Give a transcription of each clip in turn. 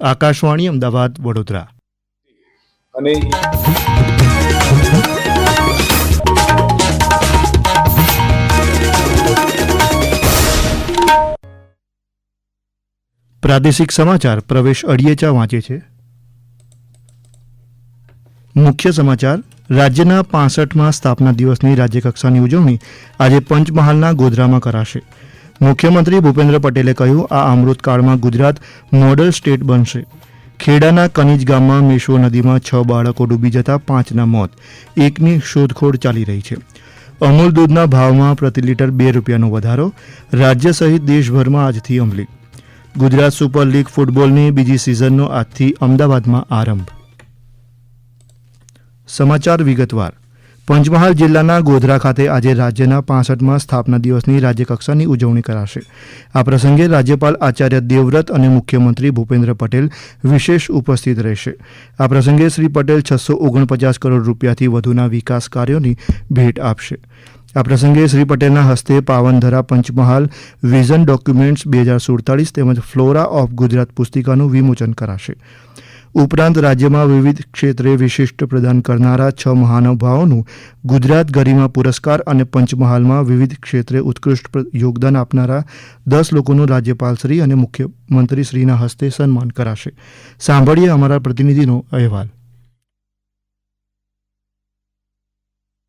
આકાશવાણી અમદાવાદ વડોદરા. અને પ્રાદેશિક સમાચાર પ્રવેશ અડિયેચા વાંચે છે. મુખ્ય સમાચાર રાજ્યના પાસઠમાં સ્થાપના દિવસની રાજ્યકક્ષાની ઉજવણી આજે પંચમહાલના ગોધરામાં કરાશે. મુખ્યમંત્રી ભૂપેન્દ્ર પટેલે કહ્યું, આ અમૃતકાળમાં ગુજરાત મોડલ સ્ટેટ બનશે. ખેડાના કનીજ ગામમાં મેશો નદીમાં છ બાળકો ડૂબી જતા પાંચના મોત. એકની શોધખોળ ચાલી રહી છે. અમૂલ દૂધના ભાવમાં પ્રતિ લીટર બે રૂપિયાનો વધારો. રાજ્ય સહિત દેશભરમાં આજથી અમલી. ગુજરાત સુપર લીગ ફૂટબોલની બીજી સિઝનનો આજથી અમદાવાદમાં આરંભ. સમાચાર વિગતવાર. પંચમહાલ જિલ્લાના ગોધરા ખાતે આજે રાજ્યના પાસઠમાં સ્થાપના દિવસની રાજ્યકક્ષાની ઉજવણી કરાશે. આ પ્રસંગે રાજ્યપાલ આચાર્ય દેવવ્રત અને મુખ્યમંત્રી ભૂપેન્દ્ર પટેલ વિશેષ ઉપસ્થિત રહેશે. આ પ્રસંગે શ્રી પટેલ છસો ઓગણપચાસ કરોડ રૂપિયાથી વધુના વિકાસ કાર્યોની ભેટ આપશે. આ પ્રસંગે શ્રી પટેલના હસ્તે પાવનધરા પંચમહાલ વિઝન ડોક્યુમેન્ટ્સ બે હજાર સુડતાલીસ તેમજ ફ્લોરા ઓફ ગુજરાત પુસ્તિકાનું વિમોચન કરાશે. ઉપરાંત રાજ્યમાં વિવિધ ક્ષેત્રે વિશિષ્ટ પ્રદાન કરનારા છ મહાનુભાવોનું ગુજરાત ગરિમા પુરસ્કાર અને પંચમહાલમાં વિવિધ ક્ષેત્રે ઉત્કૃષ્ટ યોગદાન આપનારા દસ લોકોનું રાજ્યપાલશ્રી અને મુખ્યમંત્રીશ્રીના હસ્તે સન્માન કરાશે. સાંભળીએ અમારા પ્રતિનિધિનો અહેવાલ.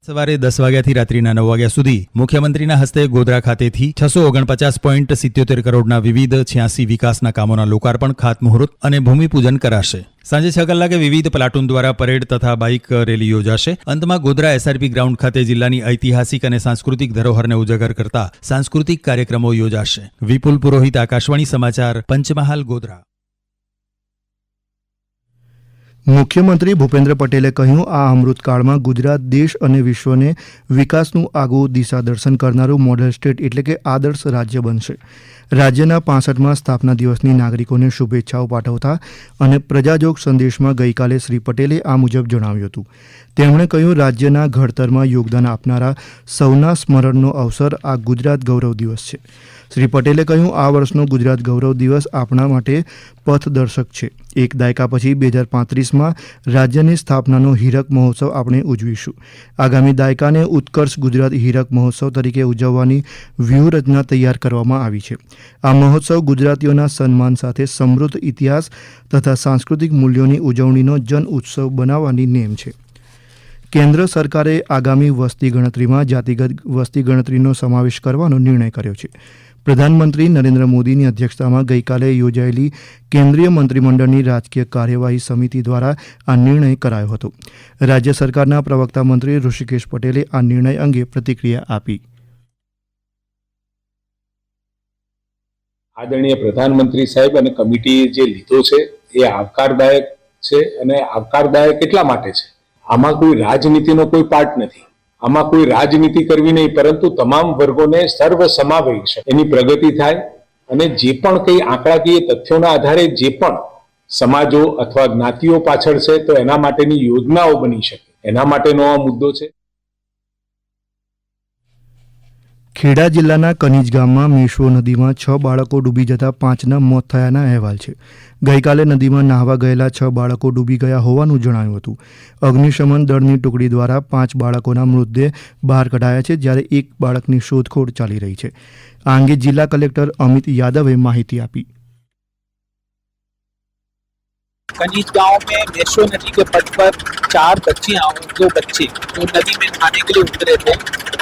સવારે દસ વાગ્યાથી રાત્રિના નવ વાગ્યા સુધી મુખ્યમંત્રીના હસ્તે ગોધરા ખાતેથી છસો ઓગણપચાસ પોઈન્ટ સિત્યોતેર કરોડના વિવિધ છ્યાસી વિકાસના કામોના લોકાર્પણ, ખાતમુહૂર્ત અને ભૂમિપૂજન કરાશે. સાંજે છ કલાકે વિવિધ પ્લાટૂન દ્વારા પરેડ તથા બાઇક રેલી યોજાશે. અંતમાં ગોધરા એસઆરપી ગ્રાઉન્ડ ખાતે જિલ્લાની ઐતિહાસિક અને સાંસ્કૃતિક ધરોહરને ઉજાગર કરતા સાંસ્કૃતિક કાર્યક્રમો યોજાશે. વિપુલ પુરોહિત, આકાશવાણી સમાચાર, પંચમહાલ, ગોધરા. મુખ્યમંત્રી ભૂપેન્દ્ર પટેલે કહ્યું, આ અમૃતકાળમાં ગુજરાત દેશ અને વિશ્વને વિકાસનું આગવું દિશા દર્શન કરનારું મોડેલ સ્ટેટ એટલે કે આદર્શ રાજ્ય બનશે. રાજ્યના પાસઠમાં સ્થાપના દિવસની નાગરિકોને શુભેચ્છાઓ પાઠવતા અને પ્રજાજોગ સંદેશમાં ગઈકાલે શ્રી પટેલે આ મુજબ જણાવ્યું હતું. તેમણે કહ્યું, રાજ્યના ઘડતરમાં યોગદાન આપનારા સૌના સ્મરણનો અવસર આ ગુજરાત ગૌરવ દિવસ છે. શ્રી પટેલે કહ્યું, આ વર્ષનો ગુજરાત ગૌરવ દિવસ આપણા માટે પથદર્શક છે. એક દાયકા પછી બે હજાર પાંત્રીસમાં રાજ્યની સ્થાપનાનો હીરક મહોત્સવ આપણે ઉજવીશું. આગામી દાયકાને ઉત્કર્ષ ગુજરાત હીરક મહોત્સવ તરીકે ઉજવવાની વ્યૂહરચના તૈયાર કરવામાં આવી છે. આ મહોત્સવ ગુજરાતીઓના સન્માન સાથે સમૃદ્ધ ઇતિહાસ તથા સાંસ્કૃતિક મૂલ્યોની ઉજવણીનો જન ઉત્સવ બનાવવાની નેમ છે. કેન્દ્ર સરકારે આગામી વસ્તી ગણતરીમાં જાતિગત વસ્તી ગણતરીનો સમાવેશ કરવાનો નિર્ણય કર્યો છે. પ્રધાનમંત્રી નરેન્દ્ર મોદીની અધ્યક્ષતામાં ગઈકાલે યોજાયેલી કેન્દ્રીય મંત્રીમંડળની રાજકીય કાર્યવાહી સમિતિ દ્વારા આ નિર્ણય કરાયો હતો. રાજ્ય સરકારના પ્રવક્તા મંત્રી ઋષિકેશ પટેલે આ નિર્ણય અંગે પ્રતિક્રિયા આપી. આદરણીય પ્રધાનમંત્રી સાહેબ અને કમિટીએ જે લીધો છે એ આવકારદાયક છે અને આવકારદાયક એટલા માટે છે. આમાં કોઈ રાજનીતિનો કોઈ પાર્ટ નથી. આમાં કોઈ રાજનીતિ કરવી નહીં, પરંતુ તમામ વર્ગોને સર્વ સમાવેશ એની પ્રગતિ થાય અને જે પણ કંઈ આંકડાકીય તથ્યોના આધારે જે પણ સમાજો અથવા જ્ઞાતિઓ પાછળ છે, તો એના માટેની યોજનાઓ બની શકે. એના માટેનો આ મુદ્દો છે. ખેડા જિલ્લાના કનીજ ગામમાં મેશ્વો નદીમાં છ બાળકો ડૂબી જતા પાંચના મોત થયાના અહેવાલ છે. ગઈકાલે નદીમાં નાહવા ગયેલા છ બાળકો ડૂબી ગયા હોવાનું જણાયું હતું. અગ્નિશમન દળની ટુકડી દ્વારા પાંચ બાળકોના મૃતદેહ બહાર કઢાયા છે, જ્યારે એક બાળકની શોધખોળ ચાલી રહી છે. આ અંગે જિલ્લા કલેક્ટર અમિત યાદવે માહિતી આપી. कनीज गाँव में मेशो नदी के पट पर चार बच्चियाँ और दो बच्चे, वो नदी में नहाने के लिए उतरे थे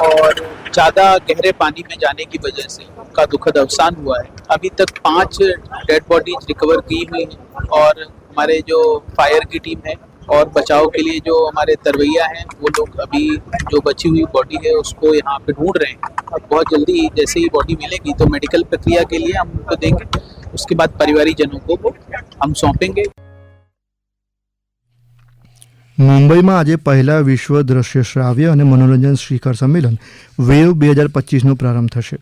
और ज़्यादा गहरे पानी में जाने की वजह से उनका दुखद अवसान हुआ है। अभी तक पाँच डेड बॉडीज रिकवर की हुई हैं और हमारे जो फायर की टीम है और बचाव के लिए जो हमारे तरवैया हैं, वो लोग अभी जो बची हुई बॉडी है, उसको यहाँ पे ढूंढ रहे हैं। और बहुत जल्दी जैसे ही बॉडी मिलेगी तो मेडिकल प्रक्रिया के लिए हम उनको देंगे, उसके बाद परिवारिक जनों को हम सौंपेंगे। મુંબઈમાં આજે પહેલા વિશ્વ દ્રશ્ય શ્રાવ્ય અને મનોરંજન શિખર સંમેલન, વેવ બે હજાર પચીસનો પ્રારંભ થશે.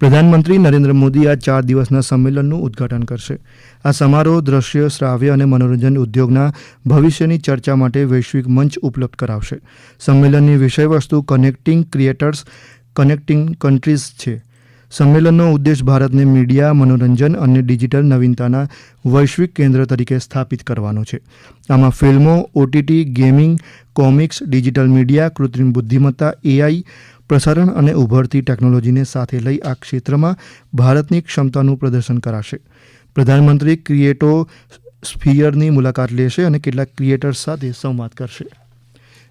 પ્રધાનમંત્રી નરેન્દ્ર મોદી આ ચાર દિવસના સંમેલનનું ઉદ્ઘાટન કરશે. આ સમારોહ દ્રશ્ય, શ્રાવ્ય અને મનોરંજન ઉદ્યોગના ભવિષ્યની ચર્ચા માટે વૈશ્વિક મંચ ઉપલબ્ધ કરાવશે. સંમેલનની વિષયવસ્તુ કનેક્ટિંગ ક્રિએટર્સ કનેક્ટિંગ કન્ટ્રીઝ છે. સંમેલનનો ઉદ્દેશ ભારતને મીડિયા, મનોરંજન અને ડિજિટલ નવીનતાના વૈશ્વિક કેન્દ્ર તરીકે સ્થાપિત કરવાનો છે. આમાં ફિલ્મો OTT gaming, comics, digital media, કૃત્રિમ બુદ્ધિમત્તા એઆઈ પ્રસારણ અને ઉભરતી ટેકનોલોજીને સાથે લઈ આ ક્ષેત્રમાં ભારતની ક્ષમતાનું પ્રદર્શન કરાશે. પ્રધાનમંત્રી ક્રિએટો સ્ફિયરની મુલાકાત લેશે અને કેટલાક ક્રિએટર્સ સાથે સંવાદ કરશે.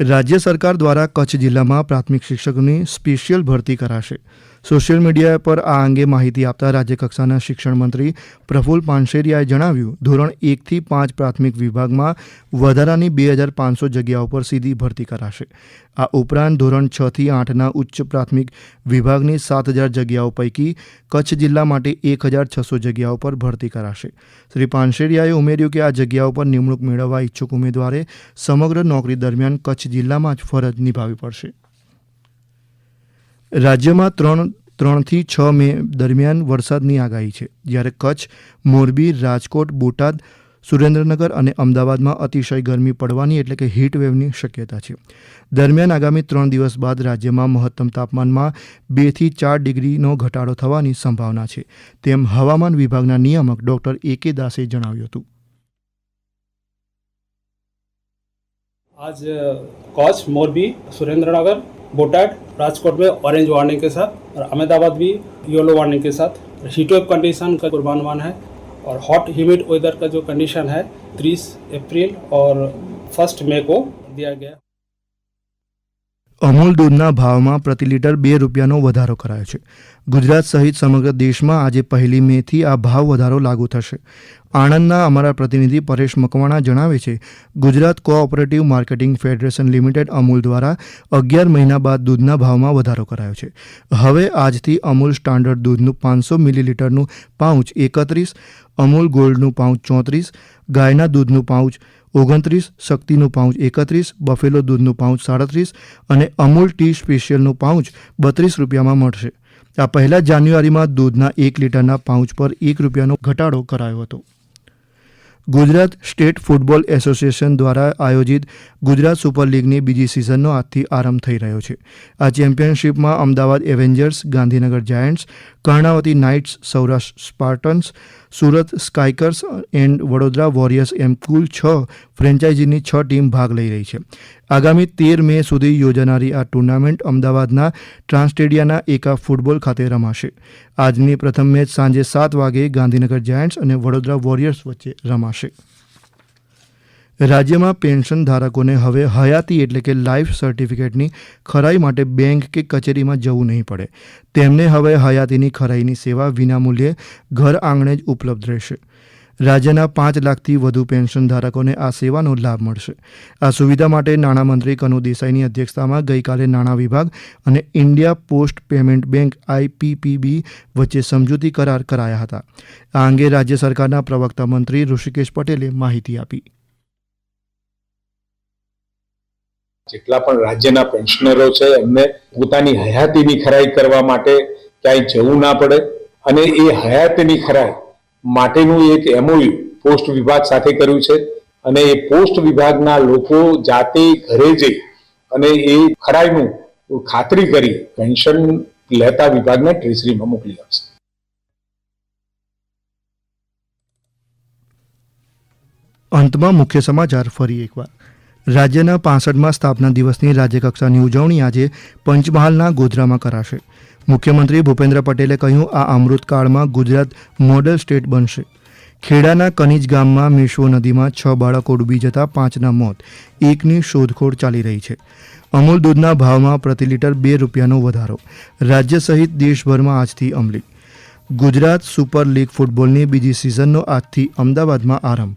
રાજ્ય સરકાર દ્વારા કચ્છ જિલ્લામાં પ્રાથમિક શિક્ષકોની સ્પેશિયલ ભરતી કરાશે. સોશિયલ મીડિયા પર આ અંગે માહિતી આપતા રાજ્યકક્ષાના શિક્ષણ મંત્રી પ્રફુલ પાનશેરિયાએ જણાવ્યું, ધોરણ એકથી પાંચ પ્રાથમિક વિભાગમાં વધારાની બે હજાર પાંચસો જગ્યાઓ પર સીધી ભરતી કરાશે. આ ઉપરાંત ધોરણ છ થી આઠના ઉચ્ચ પ્રાથમિક વિભાગની સાત હજાર જગ્યાઓ પૈકી કચ્છ જિલ્લા માટે એક હજાર છસો જગ્યાઓ પર ભરતી કરાશે. શ્રી પાનશેરિયાએ ઉમેર્યું કે આ જગ્યાઓ પર નિમણૂક મેળવવા ઇચ્છુક ઉમેદવારે સમગ્ર નોકરી દરમિયાન કચ્છ જિલ્લામાં જ ફરજ નિભાવવી પડશે. રાજ્યમાં ત્રણ, ત્રણથી છ મે દરમિયાન વરસાદની આગાહી છે, જ્યારે કચ્છ, મોરબી, રાજકોટ, બોટાદ, સુરેન્દ્રનગર અને અમદાવાદમાં અતિશય ગરમી પડવાની એટલે કે હીટ વેવની શક્યતા છે. દરમિયાન આગામી ત્રણ દિવસ બાદ રાજ્યમાં મહત્તમ તાપમાનમાં બેથી ચાર ડિગ્રીનો ઘટાડો થવાની સંભાવના છે, તેમ હવામાન વિભાગના નિયામક ડોક્ટર એ કે દાસે જણાવ્યું હતું. आज कॉच मोरबी सुरेंद्र नगर बोटाड, राजकोट में ऑरेंज वार्निंग के साथ और अहमदाबाद भी येलो वार्निंग के साथ। हीट वेव कंडीशन का पूर्वानुमान है और हॉट ह्यूमिड वेदर का जो कंडीशन है 30 अप्रैल और फ़र्स्ट मई को दिया गया। અમૂલ દૂધના ભાવમાં પ્રતિ લીટર બે રૂપિયાનો વધારો કરાયો છે. ગુજરાત સહિત સમગ્ર દેશમાં આજે પહેલી મેથી આ ભાવ વધારો લાગુ થશે. આણંદના અમારા પ્રતિનિધિ પરેશ મકવાણા જણાવે છે, Gujarat cooperative marketing federation limited Amul દ્વારા અગિયાર મહિના બાદ દૂધના ભાવમાં વધારો કરાયો છે. હવે આજથી અમૂલ સ્ટાન્ડર્ડ દૂધનું પાંચસો મિલીલીટરનું પાઉચ એકત્રીસ, અમૂલ ગોલ્ડનું પાઉચ ચોત્રીસ, ગાયના દૂધનું પાઉચ ઓગણત્રીસ, શક્તિનું પાઉચ એકત્રીસ, બફેલો દૂધનું પાઉચ સાડત્રીસ અને અમૂલ ટી સ્પેશિયલનું પાઉચ બત્રીસ રૂપિયામાં મળશે. આ પહેલા જાન્યુઆરીમાં દૂધના એક લીટરના પાઉચ પર એક રૂપિયાનો ઘટાડો કરાયો હતો. ગુજરાત સ્ટેટ ફૂટબોલ એસોસિએશન દ્વારા આયોજિત ગુજરાત સુપર લીગની બીજી સિઝનનો આજથી આરંભ થઈ રહ્યો છે. આ ચેમ્પિયનશિપમાં Ahmedabad Avengers, Gandhinagar Giants, Karnavati Knights, Saurashtra Spartans Surat સ્કાયકર્સ and Vadodara warriors એમ કુલ છ ફ્રેન્ચાઇઝીની છ ટીમ ભાગ લઈ રહી છે. આગામી તેર મે સુધી યોજાનારી આ ટુર્નામેન્ટ અમદાવાદના ટ્રાન્સટેડિયાના એકા ફૂટબોલ ખાતે રમાશે. આજની પ્રથમ મેચ સાંજે સાત વાગે ગાંધીનગર જાયન્ટ્સ અને વડોદરા વોરિયર્સ વચ્ચે રમાશે. રાજ્યમાં પેન્શન ધારકોને હવે હયાતી એટલે કે લાઈફ સર્ટિફિકેટની ખરાઈ માટે બેંક કે કચેરીમાં જવું નહીં પડે. તેમને હવે હયાતીની ખરાઈની સેવા વિનામૂલ્યે ઘર આંગણે જ ઉપલબ્ધ રહેશે. રાજ્યના પાંચ લાખથી વધુ પેન્શન ધારકોને આ સેવાનો લાભ મળશે. આ સુવિધા માટે નાણામંત્રી કનુ દેસાઈની અધ્યક્ષતામાં ગઈકાલે નાણાં વિભાગ અને India Post Payment Bank IPPB વચ્ચે સમજૂતી કરાર કરાયા હતા. આ અંગે રાજ્ય સરકારના પ્રવક્તા મંત્રી ઋષિકેશ પટેલે માહિતી આપી. જેટલા પણ રાજ્યના પેન્શનરો છે, એમને પોતાની હયાતીની ખરાઈ કરવા માટે ક્યાંય જવું ના પડે. અને એ હયાતીની ખરાઈ માટેનું એક એમઓયુ પોસ્ટ વિભાગ સાથે કર્યું છે. અને એ પોસ્ટ વિભાગના લોકો જાતે ઘરે જઈ અને એ ખરાઈનું ખાતરી કરી પેન્શન લેતા વિભાગને ટ્રેઝરીમાં મોકલી આપશે. અંતમાં મુખ્ય સમાચાર ફરી એકવાર. રાજ્યના પાસઠમાં સ્થાપના દિવસની રાજ્યકક્ષાની ઉજવણી આજે પંચમહાલના ગોધરામાં કરાશે. મુખ્યમંત્રી ભૂપેન્દ્ર પટેલે કહ્યું, આ અમૃતકાળમાં ગુજરાત મોડેલ સ્ટેટ બનશે. ખેડાના કનીજ ગામમાં મેશ્વો નદીમાં છ બાળકો ડૂબી જતા પાંચના મોત. એકની શોધખોળ ચાલી રહી છે. અમૂલ દૂધના ભાવમાં પ્રતિ લીટર બે રૂપિયાનો વધારો. રાજ્ય સહિત દેશભરમાં આજથી અમલી. ગુજરાત સુપર લીગ ફૂટબોલની બીજી સિઝનનો આજથી અમદાવાદમાં આરંભ.